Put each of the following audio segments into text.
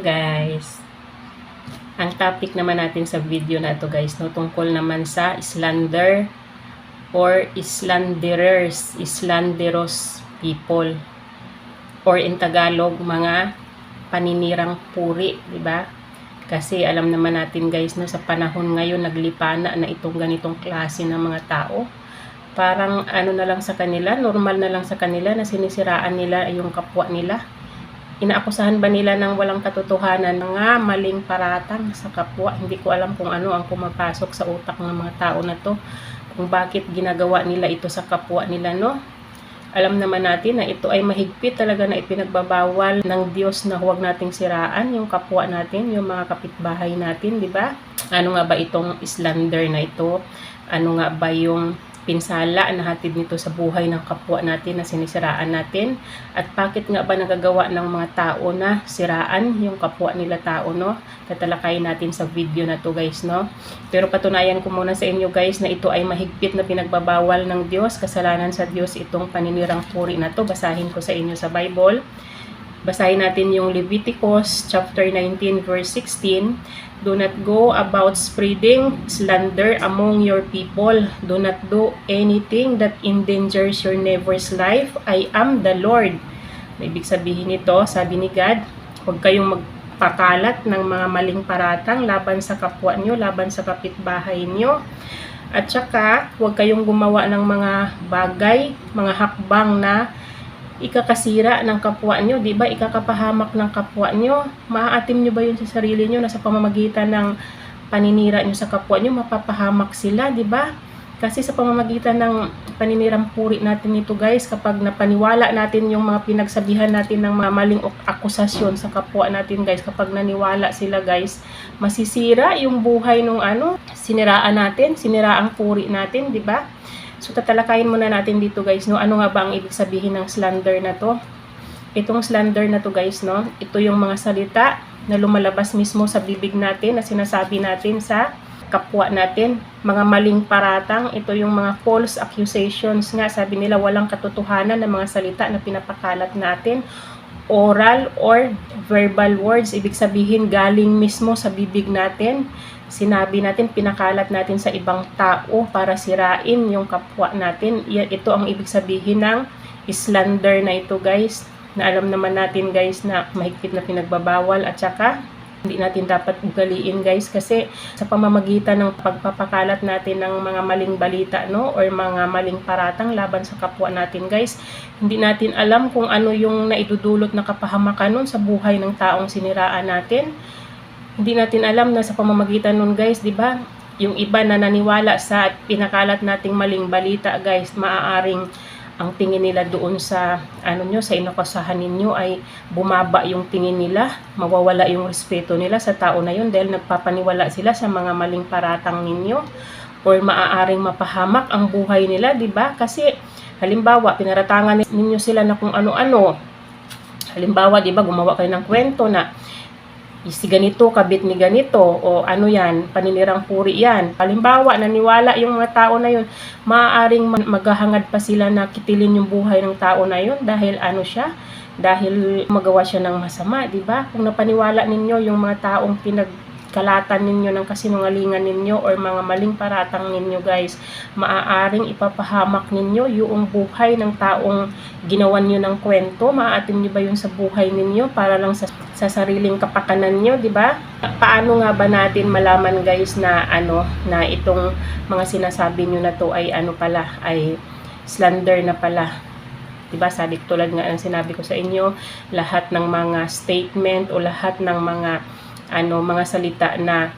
guys. Ang topic naman natin sa video na to guys, no, tungkol naman sa slander or slanderers, slanderos people. Or in Tagalog, mga paninirang puri, di ba? Kasi alam naman natin guys, no, sa panahon ngayon naglipana na itong ganitong klase ng mga tao. Parang ano na lang sa kanila, normal na lang sa kanila na sinisiraan nila yung kapwa nila inaakusahan ba nila ng walang katotohanan nga maling paratang sa kapwa hindi ko alam kung ano ang pumapasok sa utak ng mga tao na to kung bakit ginagawa nila ito sa kapwa nila no alam naman natin na ito ay mahigpit talaga na ipinagbabawal ng Diyos na huwag nating siraan yung kapwa natin, yung mga kapitbahay natin, di ba? Ano nga ba itong slander na ito? Ano nga ba yung pinsala na hatid nito sa buhay ng kapwa natin na sinisiraan natin? At bakit nga ba nagagawa ng mga tao na siraan yung kapwa nila tao no? Tatalakayin natin sa video na to guys no? Pero patunayan ko muna sa inyo guys na ito ay mahigpit na pinagbabawal ng Diyos. Kasalanan sa Diyos itong paninirang puri na to. Basahin ko sa inyo sa Bible Basahin natin yung Leviticus chapter 19 verse 16. Do not go about spreading slander among your people. Do not do anything that endangers your neighbor's life. I am the Lord. Ibig sabihin nito, sabi ni God, huwag kayong magpakalat ng mga maling paratang laban sa kapwa nyo, laban sa kapitbahay nyo. At saka, huwag kayong gumawa ng mga bagay, mga hakbang na ikakasira ng kapwa nyo, di ba? Ikakapahamak ng kapwa nyo. Maaatim nyo ba yun sa sarili nyo na sa pamamagitan ng paninira nyo sa kapwa nyo, mapapahamak sila, di ba? Kasi sa pamamagitan ng paninirang puri natin ito guys, kapag napaniwala natin yung mga pinagsabihan natin ng mga maling akusasyon sa kapwa natin guys, kapag naniwala sila guys, masisira yung buhay nung ano, siniraan natin, siniraang puri natin, di ba? So tatalakayin muna natin dito guys, no? Ano nga ba ang ibig sabihin ng slander na to? Itong slander na to guys, no? Ito yung mga salita na lumalabas mismo sa bibig natin na sinasabi natin sa kapwa natin. Mga maling paratang, ito yung mga false accusations nga. Sabi nila walang katotohanan ng mga salita na pinapakalat natin. Oral or verbal words, ibig sabihin galing mismo sa bibig natin sinabi natin, pinakalat natin sa ibang tao para sirain yung kapwa natin. Ito ang ibig sabihin ng slander na ito guys. Na alam naman natin guys na mahigpit na pinagbabawal at saka hindi natin dapat ugaliin guys kasi sa pamamagitan ng pagpapakalat natin ng mga maling balita no or mga maling paratang laban sa kapwa natin guys hindi natin alam kung ano yung naidudulot na kapahamakan nun sa buhay ng taong siniraan natin hindi natin alam na sa pamamagitan nun guys, di ba? Yung iba na naniwala sa pinakalat nating maling balita guys, maaaring ang tingin nila doon sa ano nyo, sa inakusahan ninyo ay bumaba yung tingin nila, mawawala yung respeto nila sa tao na yun dahil nagpapaniwala sila sa mga maling paratang ninyo or maaaring mapahamak ang buhay nila, di ba? Kasi halimbawa, pinaratangan ninyo sila na kung ano-ano. Halimbawa, di ba, gumawa kayo ng kwento na si ganito, kabit ni ganito, o ano yan, paninirang puri yan. Halimbawa, naniwala yung mga tao na yun, maaaring maghahangad pa sila na kitilin yung buhay ng tao na yun dahil ano siya, dahil magawa siya ng masama, di ba? Kung napaniwala ninyo yung mga taong pinag kalatan ninyo ng kasinungalingan ninyo or mga maling paratang ninyo guys, maaaring ipapahamak ninyo yung buhay ng taong ginawan nyo ng kwento, maaatin nyo ba yun sa buhay ninyo para lang sa, sa sariling kapakanan nyo, di ba? Paano nga ba natin malaman guys na ano, na itong mga sinasabi nyo na to ay ano pala, ay slander na pala, Diba? Sabi tulad nga ang sinabi ko sa inyo, lahat ng mga statement o lahat ng mga ano mga salita na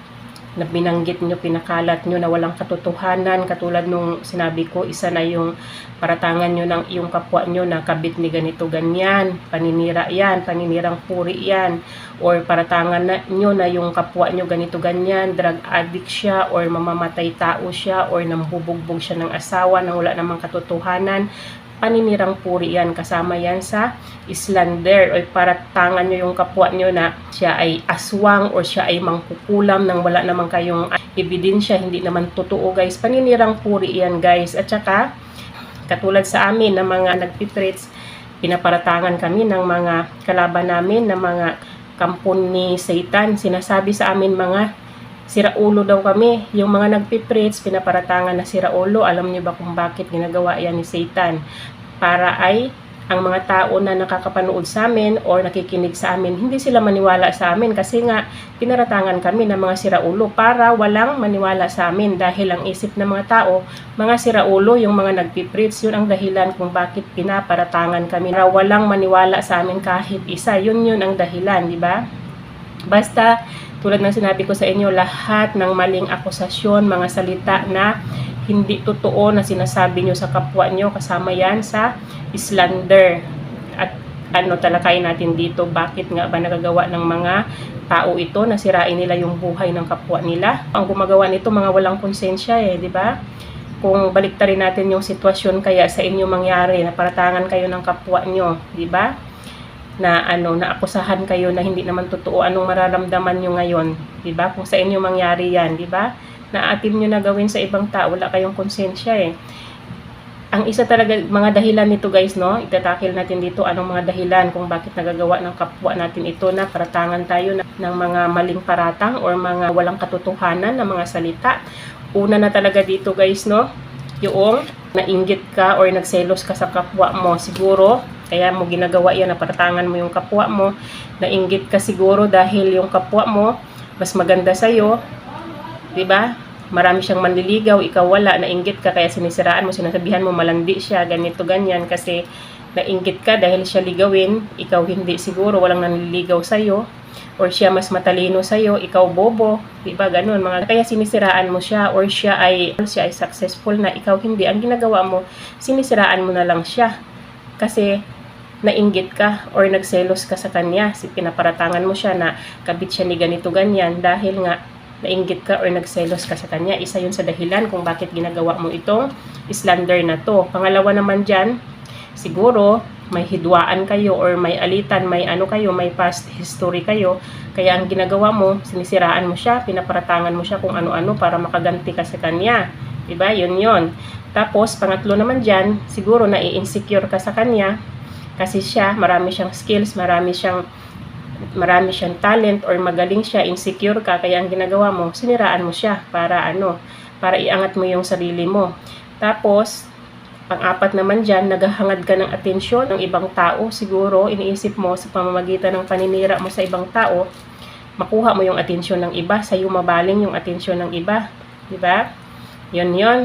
na binanggit nyo, pinakalat nyo na walang katotohanan. Katulad nung sinabi ko, isa na yung paratangan nyo ng yung kapwa nyo na kabit ni ganito ganyan, paninira yan, paninirang puri yan, or paratangan na, nyo na yung kapwa nyo ganito ganyan, drug addict siya, or mamamatay tao siya, or nambubugbog siya ng asawa na wala namang katotohanan, paninirang puri yan. Kasama yan sa slander o para tangan nyo yung kapwa nyo na siya ay aswang o siya ay mangkukulam nang wala naman kayong ebidensya, hindi naman totoo guys. Paninirang puri yan guys. At saka, katulad sa amin na mga nagpipreach, pinaparatangan kami ng mga kalaban namin na mga kampon ni Satan. Sinasabi sa amin mga siraulo daw kami. Yung mga nagpipreach, pinaparatangan na siraulo. Alam niyo ba kung bakit ginagawa yan ni Satan? Para ay ang mga tao na nakakapanood sa amin or nakikinig sa amin, hindi sila maniwala sa amin kasi nga pinaratangan kami ng mga siraulo para walang maniwala sa amin dahil ang isip ng mga tao, mga siraulo, yung mga nagpipreach, yun ang dahilan kung bakit pinaparatangan kami para walang maniwala sa amin kahit isa. Yun yun ang dahilan, di ba? Basta, tulad ng sinabi ko sa inyo, lahat ng maling akusasyon, mga salita na hindi totoo na sinasabi nyo sa kapwa nyo, kasama yan sa slander. At ano talakayin natin dito, bakit nga ba nagagawa ng mga tao ito na sirain nila yung buhay ng kapwa nila. Ang gumagawa nito mga walang konsensya eh, di ba? Kung baliktarin natin yung sitwasyon kaya sa inyo mangyari, na paratangan kayo ng kapwa nyo, di ba? Na ano, naakusahan kayo na hindi naman totoo anong mararamdaman nyo ngayon, di ba? Kung sa inyo mangyari yan, di ba? Na atin nyo na gawin sa ibang tao, wala kayong konsensya eh ang isa talaga, mga dahilan nito guys, no? Itatakil natin dito anong mga dahilan kung bakit nagagawa ng kapwa natin ito na paratangan tayo na, ng mga maling paratang or mga walang katotohanan na mga salita. Una na talaga dito guys, no? Yung nainggit ka or nagselos ka sa kapwa mo. Siguro, kaya mo ginagawa yan na paratangan mo yung kapwa mo. Nainggit ka siguro dahil yung kapwa mo mas maganda sa'yo. 'di ba? marami siyang manliligaw, ikaw wala, nainggit ka, kaya sinisiraan mo, sinasabihan mo malandi siya, ganito, ganyan, kasi nainggit ka dahil siya ligawin, ikaw hindi siguro, walang nanliligaw sa'yo, or siya mas matalino sa'yo, ikaw bobo, di ba, ganun, mga, kaya sinisiraan mo siya, or siya ay, siya ay successful na, ikaw hindi, ang ginagawa mo, sinisiraan mo na lang siya, kasi, nainggit ka or nagselos ka sa kanya, si pinaparatangan mo siya na kabit siya ni ganito ganyan dahil nga nainggit ka or nagselos ka sa kanya. Isa yun sa dahilan kung bakit ginagawa mo itong slander na to. Pangalawa naman dyan, siguro may hidwaan kayo or may alitan, may ano kayo, may past history kayo. Kaya ang ginagawa mo, sinisiraan mo siya, pinaparatangan mo siya kung ano-ano para makaganti ka sa kanya. Diba? Yun yun. Tapos, pangatlo naman dyan, siguro na i-insecure ka sa kanya kasi siya, marami siyang skills, marami siyang marami siyang talent or magaling siya, insecure ka, kaya ang ginagawa mo, siniraan mo siya para ano, para iangat mo yung sarili mo. Tapos, pang-apat naman dyan, naghahangad ka ng atensyon ng ibang tao. Siguro, iniisip mo sa pamamagitan ng paninira mo sa ibang tao, makuha mo yung atensyon ng iba, sa'yo mabaling yung atensyon ng iba. Diba? Yun yun.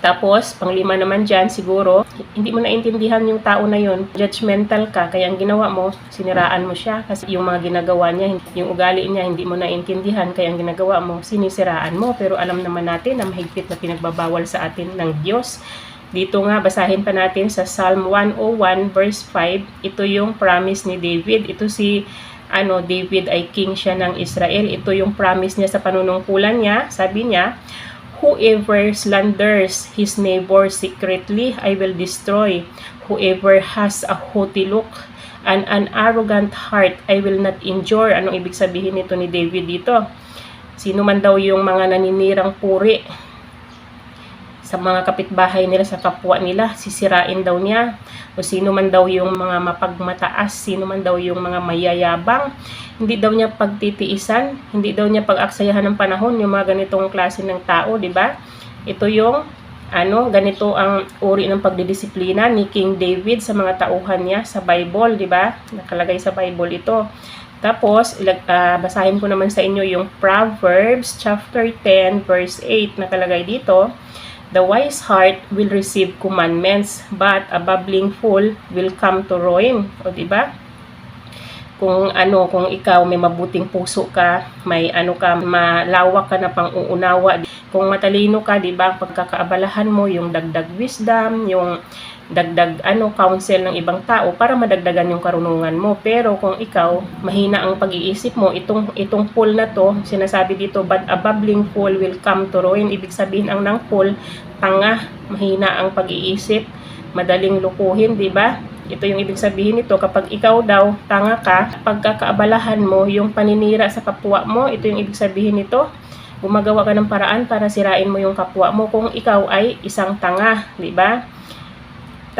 Tapos, panglima naman dyan, siguro, hindi mo naintindihan yung tao na yun. Judgmental ka, kaya ang ginawa mo, siniraan mo siya. Kasi yung mga ginagawa niya, yung ugali niya, hindi mo naintindihan. Kaya ang ginagawa mo, sinisiraan mo. Pero alam naman natin na mahigpit na pinagbabawal sa atin ng Diyos. Dito nga, basahin pa natin sa Psalm 101 verse 5. Ito yung promise ni David. Ito si ano, David ay king siya ng Israel. Ito yung promise niya sa panunungkulan niya. Sabi niya, Whoever slanders his neighbor secretly, I will destroy. Whoever has a haughty look and an arrogant heart, I will not endure. Anong ibig sabihin nito ni David dito? Sino man daw yung mga naninirang puri sa mga kapitbahay nila, sa kapwa nila, sisirain daw niya. O sino man daw yung mga mapagmataas, sino man daw yung mga mayayabang, hindi daw niya pagtitiisan, hindi daw niya pag-aksayahan ng panahon yung mga ganitong klase ng tao, di ba? Ito yung ano, ganito ang uri ng pagdidisiplina ni King David sa mga tauhan niya sa Bible, di ba? Nakalagay sa Bible ito. Tapos, uh, basahin ko naman sa inyo yung Proverbs chapter 10 verse 8 nakalagay dito. The wise heart will receive commandments, but a babbling fool will come to ruin. O, di ba? Kung ano, kung ikaw may mabuting puso ka, may ano ka, malawak ka na pang uunawa. Kung matalino ka, di ba, pagkakaabalahan mo yung dagdag wisdom, yung dagdag ano counsel ng ibang tao para madagdagan yung karunungan mo. Pero kung ikaw mahina ang pag-iisip mo, itong itong fool na to, sinasabi dito, but a babbling fool will come to ruin. Ibig sabihin ang ng fool, tanga, mahina ang pag-iisip, madaling lukuhin, 'di ba? Ito yung ibig sabihin nito, kapag ikaw daw tanga ka, pagkakaabalahan mo yung paninira sa kapwa mo, ito yung ibig sabihin nito, gumagawa ka ng paraan para sirain mo yung kapwa mo kung ikaw ay isang tanga, 'di ba?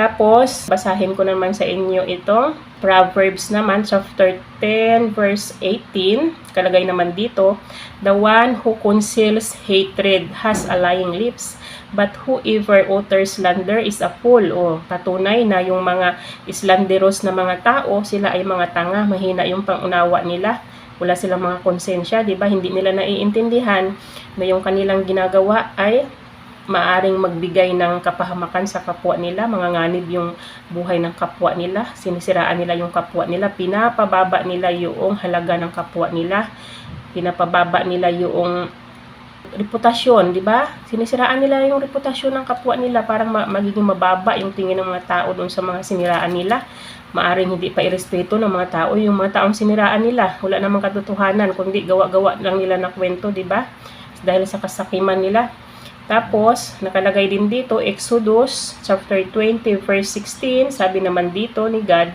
Tapos, basahin ko naman sa inyo ito. Proverbs naman, chapter 10, verse 18, kalagay naman dito, The one who conceals hatred has a lying lips, but whoever utters slander is a fool. O, patunay na yung mga slanderous na mga tao, sila ay mga tanga, mahina yung pangunawa nila. Wala silang mga konsensya, di ba? Hindi nila naiintindihan na yung kanilang ginagawa ay maaring magbigay ng kapahamakan sa kapwa nila, mga nganib yung buhay ng kapwa nila, sinisiraan nila yung kapwa nila, pinapababa nila yung halaga ng kapwa nila, pinapababa nila yung reputasyon, di ba? Sinisiraan nila yung reputasyon ng kapwa nila parang ma- magiging mababa yung tingin ng mga tao doon sa mga siniraan nila. Maaring hindi pa irespeto ng mga tao yung mga taong siniraan nila. Wala namang katotohanan, kundi gawa-gawa lang nila na kwento, di ba? Dahil sa kasakiman nila. Tapos, nakalagay din dito, Exodus chapter 20 verse 16, sabi naman dito ni God,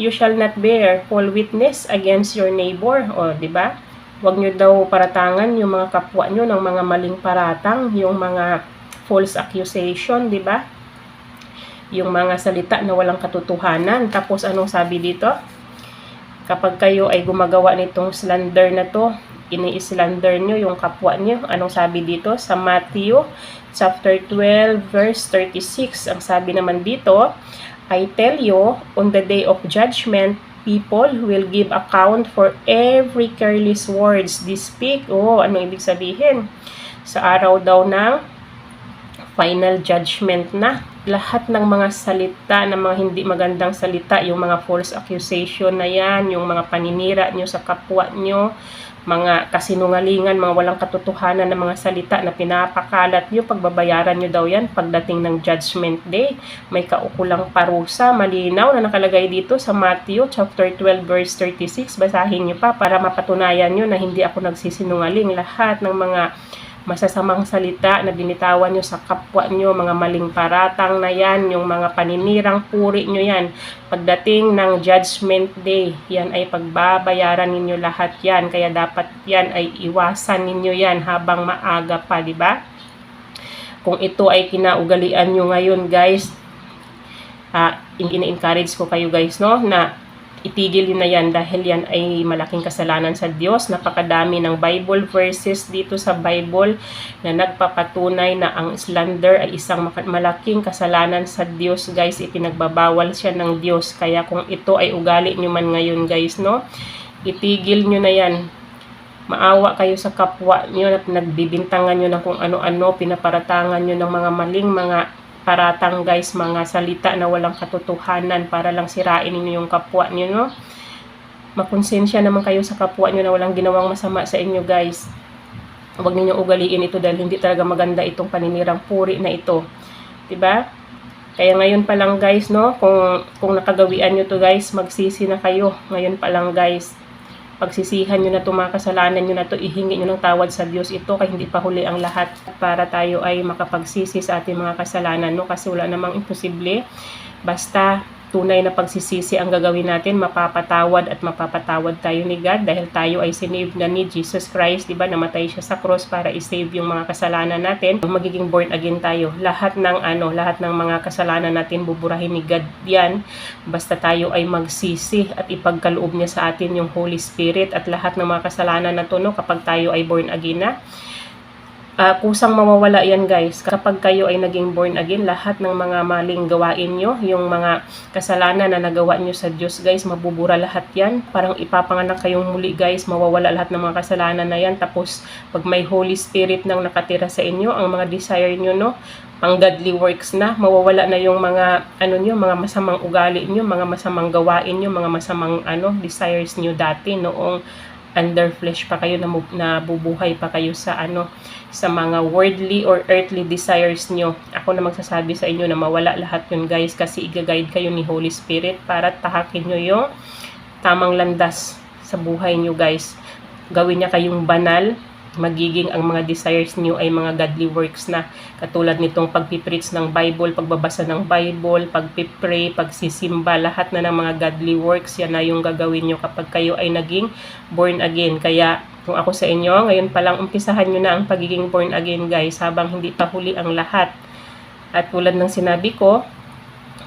You shall not bear false witness against your neighbor. O, di ba? Huwag nyo daw paratangan yung mga kapwa nyo ng mga maling paratang, yung mga false accusation, di ba? Yung mga salita na walang katotohanan. Tapos, anong sabi dito? Kapag kayo ay gumagawa nitong slander na to, ini-slander nyo yung kapwa nyo. Anong sabi dito? Sa Matthew chapter 12 verse 36. Ang sabi naman dito, I tell you, on the day of judgment, people will give account for every careless words they speak. Oh, ano ibig sabihin? Sa araw daw ng final judgment na lahat ng mga salita, ng mga hindi magandang salita, yung mga false accusation na yan, yung mga paninira nyo sa kapwa nyo, mga kasinungalingan, mga walang katotohanan ng mga salita na pinapakalat nyo, pagbabayaran nyo daw yan pagdating ng Judgment Day. May kaukulang parusa, malinaw na nakalagay dito sa Matthew chapter 12 verse 36. Basahin nyo pa para mapatunayan nyo na hindi ako nagsisinungaling. Lahat ng mga masasamang salita na binitawan nyo sa kapwa nyo, mga maling paratang na yan, yung mga paninirang puri nyo yan. Pagdating ng Judgment Day, yan ay pagbabayaran ninyo lahat yan. Kaya dapat yan ay iwasan ninyo yan habang maaga pa, di ba? Kung ito ay kinaugalian nyo ngayon, guys, uh, in-encourage ko kayo guys, no, na itigil na yan dahil yan ay malaking kasalanan sa Diyos. Napakadami ng Bible verses dito sa Bible na nagpapatunay na ang slander ay isang malaking kasalanan sa Diyos. Guys, ipinagbabawal siya ng Diyos. Kaya kung ito ay ugali nyo man ngayon guys, no? Itigil nyo na yan. Maawa kayo sa kapwa nyo na nagbibintangan nyo ng kung ano-ano, pinaparatangan nyo ng mga maling mga paratang guys, mga salita na walang katotohanan para lang sirain ninyo yung kapwa niyo, no? Makonsensya naman kayo sa kapwa niyo na walang ginawang masama sa inyo, guys. Huwag ninyong ugaliin ito dahil hindi talaga maganda itong paninirang puri na ito. 'Di ba? Kaya ngayon pa lang guys, no, kung kung nakagawian niyo to guys, magsisi na kayo. Ngayon pa lang guys, pagsisihan nyo na itong mga kasalanan nyo na to, ihingi nyo ng tawad sa Diyos. Ito kay hindi pa huli ang lahat para tayo ay makapagsisi sa ating mga kasalanan no? Kasi wala namang imposible. Basta tunay na pagsisisi ang gagawin natin, mapapatawad at mapapatawad tayo ni God dahil tayo ay sinave na ni Jesus Christ, di ba? Namatay siya sa cross para i-save yung mga kasalanan natin. Magiging born again tayo. Lahat ng ano, lahat ng mga kasalanan natin buburahin ni God yan. Basta tayo ay magsisi at ipagkaloob niya sa atin yung Holy Spirit at lahat ng mga kasalanan na to, no, kapag tayo ay born again na uh, kusang mawawala yan guys. Kapag kayo ay naging born again, lahat ng mga maling gawain nyo, yung mga kasalanan na nagawa nyo sa Diyos guys, mabubura lahat yan. Parang ipapanganak kayong muli guys, mawawala lahat ng mga kasalanan na yan. Tapos pag may Holy Spirit nang nakatira sa inyo, ang mga desire nyo no, ang godly works na, mawawala na yung mga ano nyo, mga masamang ugali nyo, mga masamang gawain nyo, mga masamang ano, desires nyo dati noong under flesh pa kayo na nabubuhay pa kayo sa ano sa mga worldly or earthly desires nyo. Ako na magsasabi sa inyo na mawala lahat yun guys kasi i-guide kayo ni Holy Spirit para tahakin nyo yung tamang landas sa buhay nyo guys. Gawin niya kayong banal, magiging ang mga desires niyo ay mga godly works na katulad nitong pagpipreach ng Bible, pagbabasa ng Bible, pagpipray, pagsisimba, lahat na ng mga godly works yan na yung gagawin niyo kapag kayo ay naging born again. Kaya kung ako sa inyo, ngayon pa lang umpisahan niyo na ang pagiging born again guys habang hindi pa huli ang lahat. At tulad ng sinabi ko,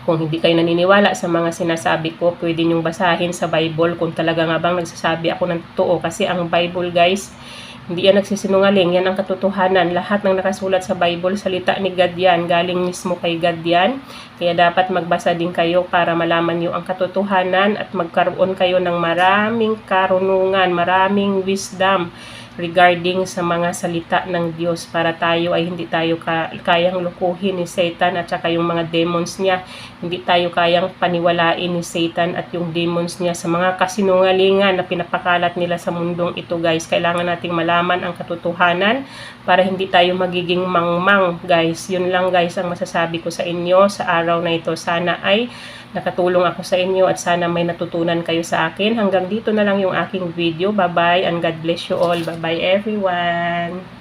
Kung hindi kayo naniniwala sa mga sinasabi ko, pwede nyong basahin sa Bible kung talaga nga bang nagsasabi ako ng totoo. Kasi ang Bible guys, hindi yan nagsisinungaling, yan ang katotohanan. Lahat ng nakasulat sa Bible, salita ni God yan, galing mismo kay God yan. Kaya dapat magbasa din kayo para malaman nyo ang katotohanan at magkaroon kayo ng maraming karunungan, maraming wisdom regarding sa mga salita ng Diyos para tayo ay hindi tayo ka, kayang lukuhin ni Satan at saka yung mga demons niya. Hindi tayo kayang paniwalain ni Satan at yung demons niya sa mga kasinungalingan na pinapakalat nila sa mundong ito guys. Kailangan nating malaman ang katotohanan para hindi tayo magiging mangmang guys. Yun lang guys ang masasabi ko sa inyo sa araw na ito. Sana ay nakatulong ako sa inyo at sana may natutunan kayo sa akin. Hanggang dito na lang yung aking video. Bye-bye and God bless you all. Bye-bye everyone.